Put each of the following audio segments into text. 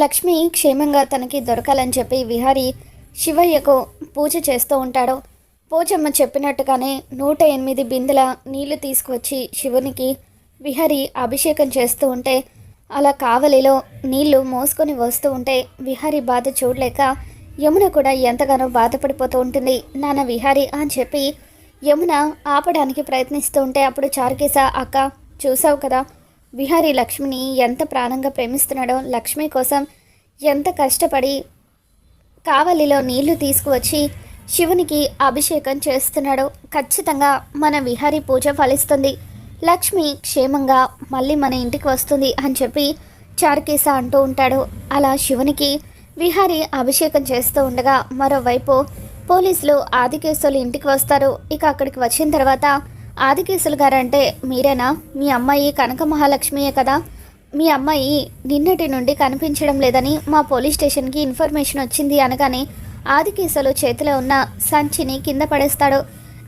లక్ష్మి క్షేమంగా తనకి దొరకాలని చెప్పి విహారి శివయ్యకు పూజ చేస్తూ ఉంటాడు. పూజమ్మ చెప్పినట్టుగానే నూట ఎనిమిది బిందెల నీళ్ళు తీసుకువచ్చి శివునికి విహరి అభిషేకం చేస్తూ ఉంటే అలా కావలిలో నీళ్ళు మోసుకొని వస్తూ ఉంటే విహారి బాధ చూడలేక యమున కూడా ఎంతగానో బాధపడిపోతూ ఉంటుంది. నాన్న విహారి అని చెప్పి యమున ఆపడానికి ప్రయత్నిస్తూ ఉంటే అప్పుడు చారుకేశ అక్క చూసావు కదా విహారీ లక్ష్మిని ఎంత ప్రాణంగా ప్రేమిస్తున్నాడో లక్ష్మి కోసం ఎంత కష్టపడి కావలిలో నీళ్ళు తీసుకువచ్చి శివునికి అభిషేకం చేస్తున్నాడో ఖచ్చితంగా మన విహారీ పూజ ఫలిస్తుంది. లక్ష్మి క్షేమంగా మళ్ళీ మన ఇంటికి వస్తుంది అని చెప్పి చారుకేస అంటూ ఉంటాడు. అలా శివునికి విహారీ అభిషేకం చేస్తూ ఉండగా మరోవైపు పోలీసులు ఆదికేశులు ఇంటికి వస్తారు. ఇక అక్కడికి వచ్చిన తర్వాత ఆదికేశులు గారంటే మీరేనా? మీ అమ్మాయి కనక మహాలక్ష్మియే కదా? మీ అమ్మాయి నిన్నటి నుండి కనిపించడం లేదని మా పోలీస్ స్టేషన్కి ఇన్ఫర్మేషన్ వచ్చింది అనగానే ఆదికేశలు చేతిలో ఉన్న సంచిని కింద పడేస్తాడు.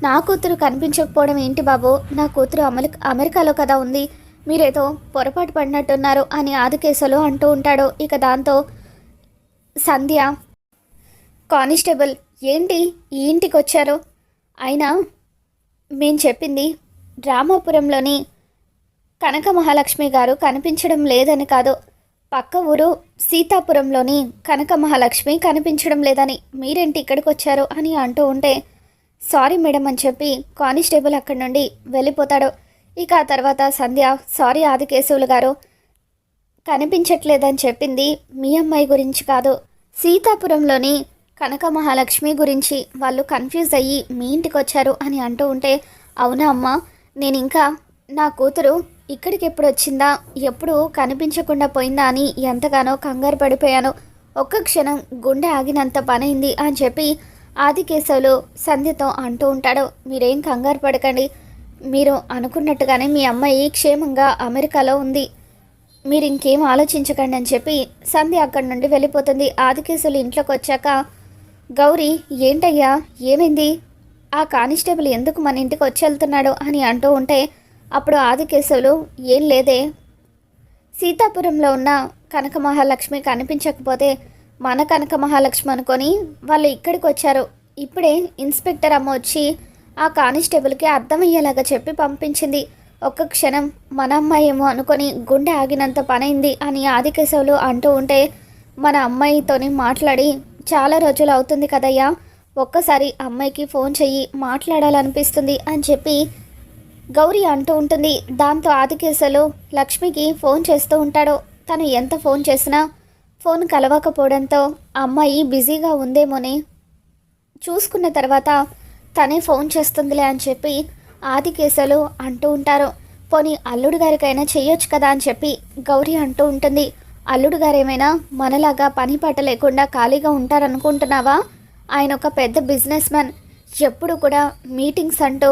నా కూతురు కనిపించకపోవడం ఏంటి బాబు? నా కూతురు అమెరికా అమెరికాలో కదా ఉంది. మీరేదో పొరపాటు పడినట్టున్నారు అని ఆదికేశలు అంటూ ఉంటాడు. ఇక దాంతో సంధ్య కానిస్టేబుల్ ఏంటి? ఈ ఇంటికి వచ్చారు అయినా మేము చెప్పింది రామాపురంలోని కనక మహాలక్ష్మి గారు కనిపించడం లేదని కాదు. పక్క ఊరు సీతాపురంలోని కనక మహాలక్ష్మి కనిపించడం లేదని మీరేంటి ఇక్కడికి వచ్చారు అని అంటూ ఉంటే సారీ మేడం అని చెప్పి కానిస్టేబుల్ అక్కడి నుండి వెళ్ళిపోతాడు. ఇక ఆ తర్వాత సంధ్య సారీ ఆదికేశవులు గారు కనిపించట్లేదని చెప్పింది మీ అమ్మాయి గురించి కాదు. సీతాపురంలోని కనక మహాలక్ష్మి గురించి వాళ్ళు కన్ఫ్యూజ్ అయ్యి మీ ఇంటికి వచ్చారు అని అంటూ ఉంటే అవునా అమ్మ? నేను ఇంకా నా కూతురు ఇక్కడికి ఎప్పుడు వచ్చిందా? ఎప్పుడు కనిపించకుండా పోయిందా అని ఎంతగానో కంగారు పడిపోయాను. ఒక్క క్షణం గుండె ఆగినంత పనైంది అని చెప్పి ఆదికేశవులు సంధ్యతో అంటూ ఉంటాడు. మీరేం కంగారు పడకండి. మీరు అనుకున్నట్టుగానే మీ అమ్మాయి క్షేమంగా అమెరికాలో ఉంది. మీరు ఇంకేం ఆలోచించకండి అని చెప్పి సంధ్య అక్కడి నుండి వెళ్ళిపోతుంది. ఆదికేశవులు ఇంట్లోకి వచ్చాక గౌరీ ఏంటయ్యా? ఏమైంది? ఆ కానిస్టేబుల్ ఎందుకు మన ఇంటికి వచ్చి వెళ్తున్నాడు అని అంటూ ఉంటే అప్పుడు ఆదికేశవులు ఏం లేదే. సీతాపురంలో ఉన్న కనక మహాలక్ష్మి కనిపించకపోతే మన కనక మహాలక్ష్మి అనుకొని వాళ్ళు ఇక్కడికి వచ్చారు. ఇప్పుడే ఇన్స్పెక్టర్ అమ్మ వచ్చి ఆ కానిస్టేబుల్కి అర్థమయ్యేలాగా చెప్పి పంపించింది. ఒక్క క్షణం మన అమ్మాయి ఏమో అనుకొని గుండె ఆగినంత పనైంది అని ఆదికేశవులు అంటూ ఉంటే మన అమ్మాయితోని మాట్లాడి చాలా రోజులు అవుతుంది కదయ్యా. ఒక్కసారి అమ్మాయికి ఫోన్ చెయ్యి మాట్లాడాలనిపిస్తుంది అని చెప్పి గౌరీ అంటూ ఉంటుంది. దాంతో ఆదికేశలు లక్ష్మికి ఫోన్ చేస్తూ ఉంటాడు. తను ఎంత ఫోన్ చేసినా ఫోన్ కలవకపోవడంతో అమ్మాయి బిజీగా ఉందేమోని. చూసుకున్న తర్వాత తనే ఫోన్ చేస్తుందిలే అని చెప్పి ఆదికేశలు అంటూ ఉంటారు. పోనీ అల్లుడు గారికైనా చేయొచ్చు కదా అని చెప్పి గౌరీ అంటూ ఉంటుంది. అల్లుడు గారేమైనా మనలాగా పని పాట లేకుండా ఖాళీగా ఉంటారనుకుంటున్నావా? ఆయన ఒక పెద్ద బిజినెస్ మ్యాన్. ఎప్పుడు కూడా మీటింగ్స్ అంటూ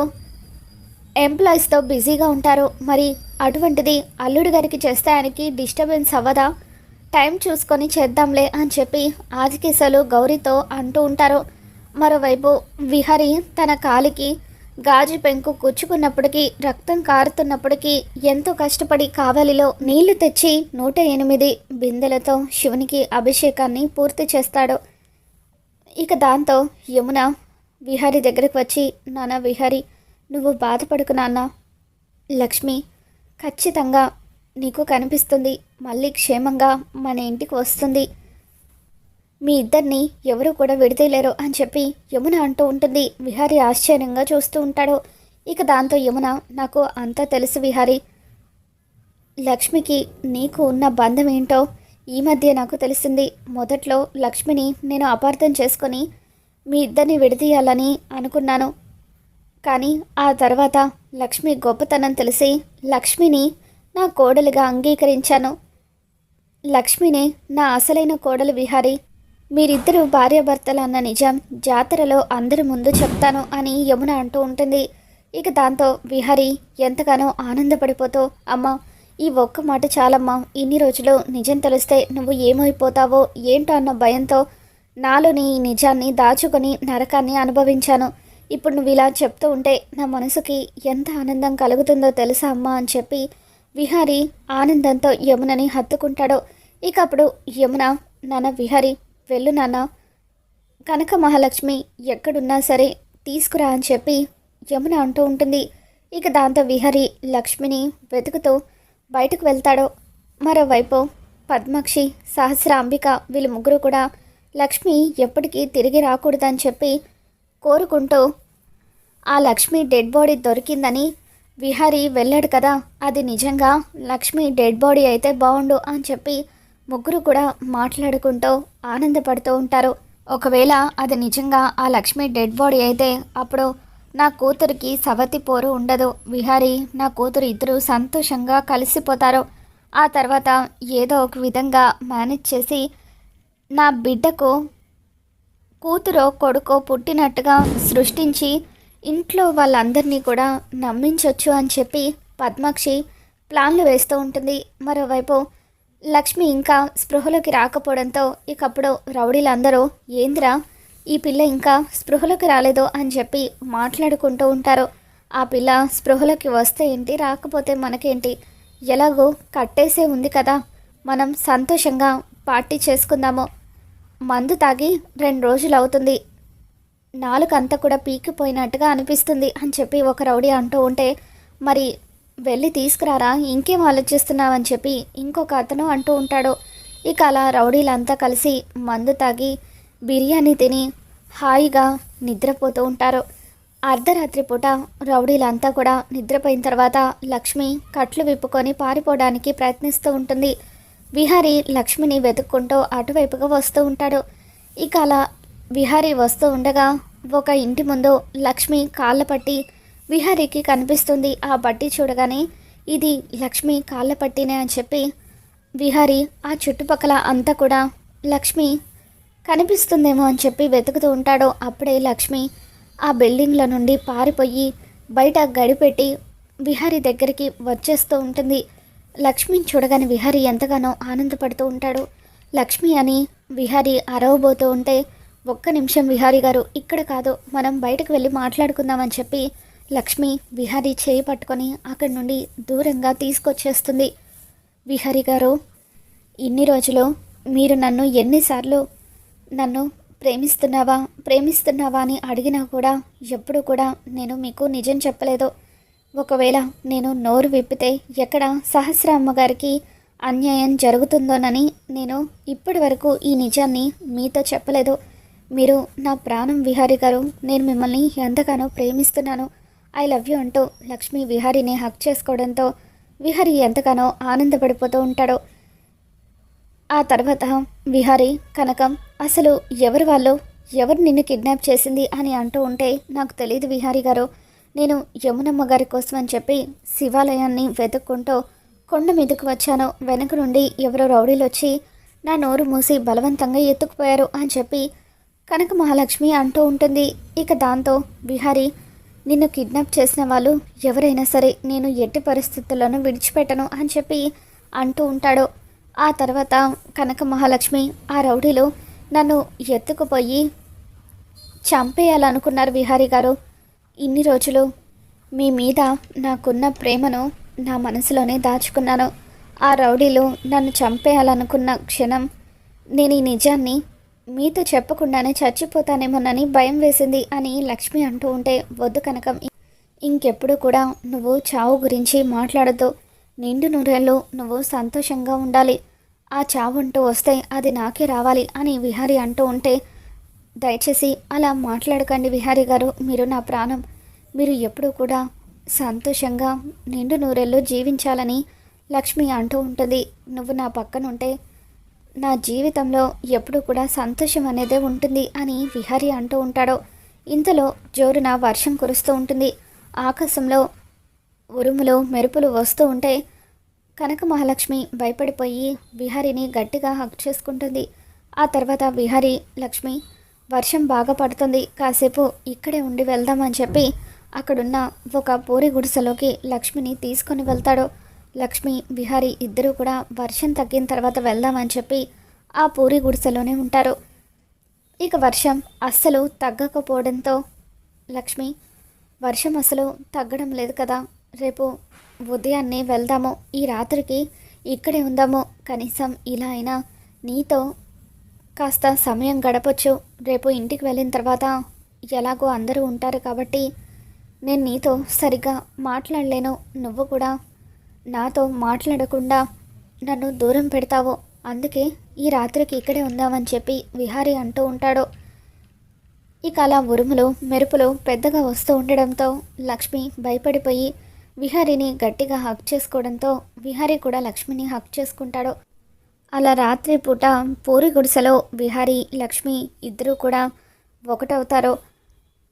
ఎంప్లాయీస్తో బిజీగా ఉంటారు. మరి అటువంటిది అల్లుడు గారికి చేస్తే ఆయనకి డిస్టర్బెన్స్ అవ్వదా? టైం చూసుకొని చేద్దాంలే అని చెప్పి ఆదికేశాలు గౌరీతో అంటూ ఉంటారు. మరోవైపు విహరి తన కాలికి గాజు పెంకు కూర్చుకున్నప్పటికీ రక్తం కారుతున్నప్పటికీ ఎంతో కష్టపడి కావలిలో నీళ్ళు తెచ్చి నూట ఎనిమిది బిందెలతో శివునికి అభిషేకాన్ని పూర్తి చేస్తాడు. ఇక దాంతో యమున విహారి దగ్గరికి వచ్చి నాన్న విహారి నువ్వు బాధపడుకు నాన్న. లక్ష్మి ఖచ్చితంగా నీకు కనిపిస్తుంది. మళ్ళీ క్షేమంగా మన ఇంటికి వస్తుంది. మీ ఇద్దరిని ఎవరు కూడా విడదీయలేరు అని చెప్పి యమున అంటూ ఉంటుంది. విహారి ఆశ్చర్యంగా చూస్తూ ఉంటాడు. ఇక దాంతో యమున నాకు అంతా తెలుసు విహారి. లక్ష్మికి నీకు ఉన్న బంధం ఏంటో ఈ మధ్య నాకు తెలిసింది. మొదట్లో లక్ష్మిని నేను అపార్థం చేసుకొని మీ ఇద్దరిని విడదీయాలని అనుకున్నాను. కానీ ఆ తర్వాత లక్ష్మి గొప్పతనం తెలిసి లక్ష్మిని నా కోడలుగా అంగీకరించాను. లక్ష్మినే నా అసలైన కోడలు విహారి. మీరిద్దరూ భార్యాభర్తలు అన్న నిజం జాతరలో అందరి ముందు చెప్తాను అని యమున అంటూ ఉంటుంది. ఇక దాంతో విహారి ఎంతగానో ఆనందపడిపోతూ అమ్మ ఈ ఒక్క మాట చాలమ్మా ఇన్ని రోజులు నిజం తెలిస్తే నువ్వు ఏమైపోతావో ఏంటో అన్న భయంతో నాలోని ఈ నిజాన్ని దాచుకొని నరకాన్ని అనుభవించాను. ఇప్పుడు నువ్వు ఇలా చెప్తూ ఉంటే నా మనసుకి ఎంత ఆనందం కలుగుతుందో తెలుసా అమ్మా అని చెప్పి విహారి ఆనందంతో యమునని హత్తుకుంటాడు. ఇక అప్పుడు యమున నాన్న విహారి వెళ్ళు నాన్న. కనక మహాలక్ష్మి ఎక్కడున్నా సరే తీసుకురా అని చెప్పి యమున అంటూ ఉంటుంది. ఇక దాంతో విహరి లక్ష్మిని వెతుకుతూ బయటకు వెళ్తాడు. మరోవైపు పద్మాక్షి సహస్ర అంబిక వీళ్ళు ముగ్గురు కూడా లక్ష్మి ఎప్పటికీ తిరిగి రాకూడదని చెప్పి కోరుకుంటూ ఆ లక్ష్మి డెడ్ బాడీ దొరికిందని విహారీ వెళ్ళాడు కదా. అది నిజంగా లక్ష్మి డెడ్ బాడీ అయితే బాగుండు అని చెప్పి ముగ్గురు కూడా మాట్లాడుకుంటూ ఆనందపడుతూ ఉంటారు. ఒకవేళ అది నిజంగా ఆ లక్ష్మి డెడ్ బాడీ అయితే అప్పుడు నా కూతురికి సవతి పోరు ఉండదు. విహారి నా కూతురు ఇద్దరు సంతోషంగా కలిసిపోతారు. ఆ తర్వాత ఏదో ఒక విధంగా మేనేజ్ చేసి నా బిడ్డకు కూతురో కొడుకో పుట్టినట్టుగా సృష్టించి ఇంట్లో వాళ్ళందరినీ కూడా నమ్మించవచ్చు అని చెప్పి పద్మాక్షి ప్లాన్లు వేస్తూ ఉంటుంది. మరోవైపు లక్ష్మి ఇంకా స్పృహలోకి రాకపోవడంతో ఇకప్పుడు రౌడీలందరూ ఏంద్రా ఈ పిల్ల ఇంకా స్పృహలోకి రాలేదు అని చెప్పి మాట్లాడుకుంటూ ఉంటారు. ఆ పిల్ల స్పృహలోకి వస్తే ఏంటి రాకపోతే మనకేంటి? ఎలాగో కట్టేసే ఉంది కదా మనం సంతోషంగా పార్టీ చేసుకుందాము. మందు తాగి రెండు రోజులు అవుతుంది. నాలుకంతా కూడా పీకిపోయినట్టుగా అనిపిస్తుంది అని చెప్పి ఒక రౌడీ అంటూ ఉంటే మరి వెళ్ళి తీసుకురారా? ఇంకేం ఆలోచిస్తున్నావని చెప్పి ఇంకొక అతను అంటూ ఉంటాడు. ఇక అలా రౌడీలంతా కలిసి మందు తాగి బిర్యానీ తిని హాయిగా నిద్రపోతూ ఉంటారు. అర్ధరాత్రి పూట రౌడీలంతా కూడా నిద్రపోయిన తర్వాత లక్ష్మి కట్లు విప్పుకొని పారిపోవడానికి ప్రయత్నిస్తూ ఉంటుంది. విహారీ లక్ష్మిని వెతుక్కుంటూ అటువైపుగా వస్తూ ఉంటాడు. ఇక అలా విహారీ వస్తూ ఉండగా ఒక ఇంటి ముందు లక్ష్మి కాళ్ళ పట్టి విహారీకి కనిపిస్తుంది ఆ బట్టి చూడగానే ఇది లక్ష్మి కాళ్ళ పట్టినే అని చెప్పి విహారీ ఆ చుట్టుపక్కల అంతా కూడా లక్ష్మి కనిపిస్తుందేమో అని చెప్పి వెతుకుతూ ఉంటాడు. అప్పుడే లక్ష్మి ఆ బిల్డింగ్లో నుండి పారిపోయి బయట గడిపెట్టి విహారీ దగ్గరికి వచ్చేస్తూ ఉంటుంది. లక్ష్మిని చూడగానే విహారీ ఎంతగానో ఆనందపడుతూ ఉంటాడు. లక్ష్మి అని విహారీ అరవబోతూ ఉంటే ఒక్క నిమిషం విహారీ గారు ఇక్కడ కాదు మనం బయటకు వెళ్ళి మాట్లాడుకుందామని చెప్పి లక్ష్మి విహారీ చేయి పట్టుకొని అక్కడి నుండి దూరంగా తీసుకొచ్చేస్తుంది. విహారీ గారు ఇన్ని రోజులు మీరు నన్ను ఎన్నిసార్లు నన్ను ప్రేమిస్తున్నావా ప్రేమిస్తున్నావా అని అడిగినా కూడా ఎప్పుడు కూడా నేను మీకు నిజం చెప్పలేదు. ఒకవేళ నేను నోరు విప్పితే ఎక్కడ సహస్ర అమ్మగారికి అన్యాయం జరుగుతుందోనని నేను ఇప్పటి వరకు ఈ నిజాన్ని మీతో చెప్పలేదు. మీరు నా ప్రాణం విహారీ గారు నేను మిమ్మల్ని ఎంతగానో ప్రేమిస్తున్నాను. ఐ లవ్ యూ అంటూ లక్ష్మి విహారీని హక్ చేసుకోవడంతో విహారీ ఎంతగానో ఆనందపడిపోతూ ఉంటాడు. ఆ తర్వాత విహారీ కనకం అసలు ఎవరు వాళ్ళు? ఎవరు నిన్ను కిడ్నాప్ చేసింది అని అంటూ ఉంటే నాకు తెలియదు విహారీ గారు. నేను యమునమ్మ గారి కోసం అని చెప్పి శివాలయాన్ని వెతుక్కుంటూ కొండ మీదకు వచ్చాను. వెనక నుండి ఎవరో రౌడీలు వచ్చి నా నోరు మూసి బలవంతంగా ఎత్తుకుపోయారు అని చెప్పి కనక మహాలక్ష్మి అంటూ ఉంటుంది. ఇక దాంతో విహారీ నిన్ను కిడ్నాప్ చేసిన వాళ్ళు ఎవరైనా సరే నేను ఎట్టి పరిస్థితుల్లోనూ విడిచిపెట్టను అని చెప్పి అంటూ ఉంటాడు. ఆ తర్వాత కనక మహాలక్ష్మి ఆ రౌడీలు నన్ను ఎత్తుకుపోయి చంపేయాలనుకున్నారు విహారీ గారు. ఇన్ని రోజులు మీ మీద నాకున్న ప్రేమను నా మనసులోనే దాచుకున్నాను. ఆ రౌడీలు నన్ను చంపేయాలనుకున్న క్షణం నేను ఈ నిజాన్ని మీతో చెప్పకుండానే చచ్చిపోతానేమోనని భయం వేసింది అని లక్ష్మి అంటూ ఉంటే వద్దు కనకం ఇంకెప్పుడు కూడా నువ్వు చావు గురించి మాట్లాడద్దు. నిండు నూరేళ్ళు నువ్వు సంతోషంగా ఉండాలి. ఆ చావు అంటూ వస్తే అది నాకే రావాలి అని విహారీ అంటూ ఉంటే దయచేసి అలా మాట్లాడకండి విహారీ గారు మీరు నా ప్రాణం. మీరు ఎప్పుడూ కూడా సంతోషంగా నిండు నూరేళ్ళు జీవించాలని లక్ష్మి అంటూ ఉంటుంది. నువ్వు నా పక్కన ఉంటే నా జీవితంలో ఎప్పుడూ కూడా సంతోషం అనేదే ఉంటుంది అని విహారి అంటూ ఉంటాడో. ఇంతలో జోరున వర్షం కురుస్తూ ఉంటుంది. ఆకాశంలో ఉరుములు మెరుపులు వస్తూ ఉంటే కనక మహాలక్ష్మి భయపడిపోయి విహారీని గట్టిగా హక్ చేసుకుంటుంది. ఆ తర్వాత విహారీ లక్ష్మి వర్షం బాగా పడుతుంది. కాసేపు ఇక్కడే ఉండి వెళ్దామని చెప్పి అక్కడున్న ఒక పూరి గుడిసెలోకి లక్ష్మిని తీసుకొని వెళ్తాడు. లక్ష్మి విహారి ఇద్దరూ కూడా వర్షం తగ్గిన తర్వాత వెళ్దామని చెప్పి ఆ పూరి గుడిసెలోనే ఉంటారు. ఇక వర్షం అస్సలు తగ్గకపోవడంతో లక్ష్మి వర్షం అసలు తగ్గడం లేదు కదా రేపు ఉదయాన్నే వెళ్దాము ఈ రాత్రికి ఇక్కడే ఉందాము కనీసం ఇలా అయినా నీతో కాస్త సమయం గడపచ్చు రేపు ఇంటికి వెళ్ళిన తర్వాత ఎలాగో అందరూ ఉంటారు కాబట్టి నేను నీతో సరిగ్గా మాట్లాడలేను నువ్వు కూడా నాతో మాట్లాడకుండా నన్ను దూరం పెడతావు? అందుకే ఈ రాత్రికి ఇక్కడే ఉందామని చెప్పి విహారీ అంటూ ఉంటాడు. ఇక అలా ఉరుములు మెరుపులు పెద్దగా వస్తూ ఉండడంతో లక్ష్మి భయపడిపోయి విహారీని గట్టిగా హక్ చేసుకోవడంతో విహారీ కూడా లక్ష్మిని హక్ చేసుకుంటాడు. అలా రాత్రి పూట పూరి గుడిసెలో విహారీ లక్ష్మి ఇద్దరూ కూడా ఒకటవుతారు.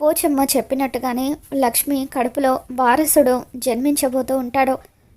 పోచమ్మ చెప్పినట్టుగానే లక్ష్మి కడుపులో వారసుడు జన్మించబోతూ ఉంటాడు.